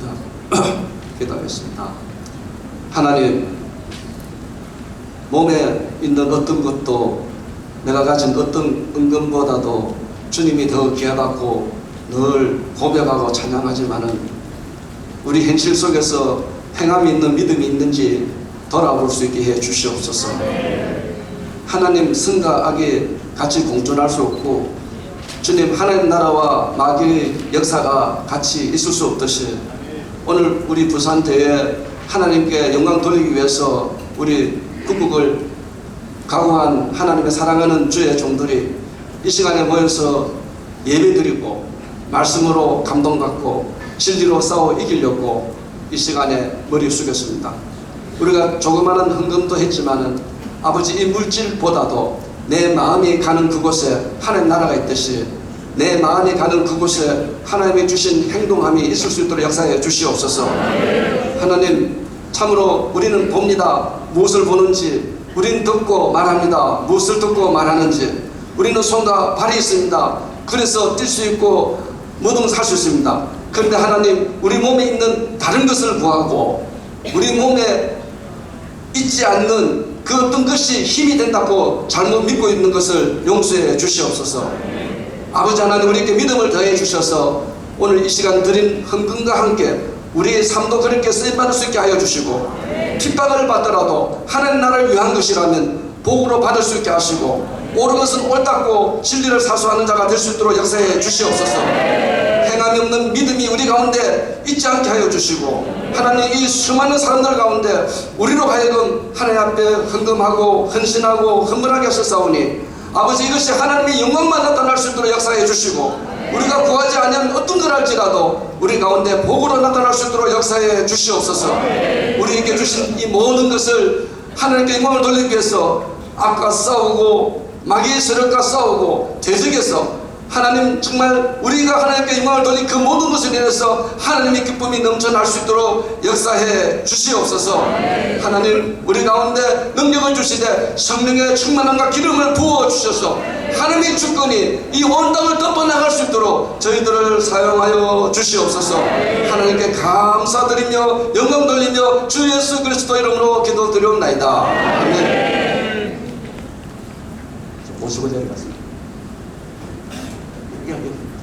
기도, 기도하겠습니다. 하나님, 몸에 있는 어떤 것도 내가 가진 어떤 은금보다도 주님이 더 귀하다고 늘 고백하고 찬양하지만은 우리 현실 속에서 행함이 있는 믿음이 있는지 돌아볼 수 있게 해 주시옵소서. 하나님 승과 악이 같이 공존할 수 없고 주님 하나님 나라와 마귀의 역사가 같이 있을 수 없듯이 오늘 우리 부산 대회 하나님께 영광 돌리기 위해서 우리 국국을 각오한 하나님의 사랑하는 주의 종들이 이 시간에 모여서 예배드리고 말씀으로 감동받고 진리로 싸워 이기려고 이 시간에 머리 숙였습니다. 우리가 조그마한 헌금도 했지만은 아버지 이 물질보다도 내 마음이 가는 그곳에 하나님 나라가 있듯이 내 마음이 가는 그곳에 하나님이 주신 행동함이 있을 수 있도록 역사해 주시옵소서. 하나님 참으로 우리는 봅니다. 무엇을 보는지 우리는 듣고 말합니다. 무엇을 듣고 말하는지 우리는 손과 발이 있습니다. 그래서 뛸 수 있고 뭐든 살수 있습니다. 그런데 하나님 우리 몸에 있는 다른 것을 구하고 우리 몸에 있지 않는 그 어떤 것이 힘이 된다고 잘못 믿고 있는 것을 용서해 주시옵소서. 아버지 하나님 우리에게 믿음을 더해 주셔서 오늘 이 시간 드린 헌금과 함께 우리의 삶도 그렇게 쓰임받을 수 있게 하여 주시고 핍박을 받더라도 하나님 나라를 위한 것이라면 복으로 받을 수 있게 하시고 옳은 것은 옳다고 진리를 사수하는 자가 될 수 있도록 역사해 주시옵소서. 행함이 없는 믿음이 우리 가운데 있지 않게 하여 주시고 하나님 이 수많은 사람들 가운데 우리로 하여금 하나님 앞에 헌금하고 헌신하고 헌물하게 하셨사오니 아버지 이것이 하나님의 영광만 나타날 수 있도록 역사해 주시고 우리가 구하지 않으면 어떤 걸 할지라도 우리 가운데 복으로 나타날 수 있도록 역사해 주시옵소서. 우리에게 주신 이 모든 것을 하나님께 영광을 돌리기 위해서 악과 싸우고 마귀의 세력과 싸우고 대적에서 하나님 정말 우리가 하나님께 영광을 돌린 그 모든 것을 인해서 하나님의 기쁨이 넘쳐날 수 있도록 역사해 주시옵소서. 하나님 우리 가운데 능력을 주시되 성령의 충만함과 기름을 부어 주셔서 하나님의 주권이 이 온 땅을 덮어나갈 수 있도록 저희들을 사용하여 주시옵소서. 하나님께 감사드리며 영광 돌리며 주 예수 그리스도 이름으로 기도드리옵나이다. 아멘. 모시고 내려갔습니다 얘기하거든요.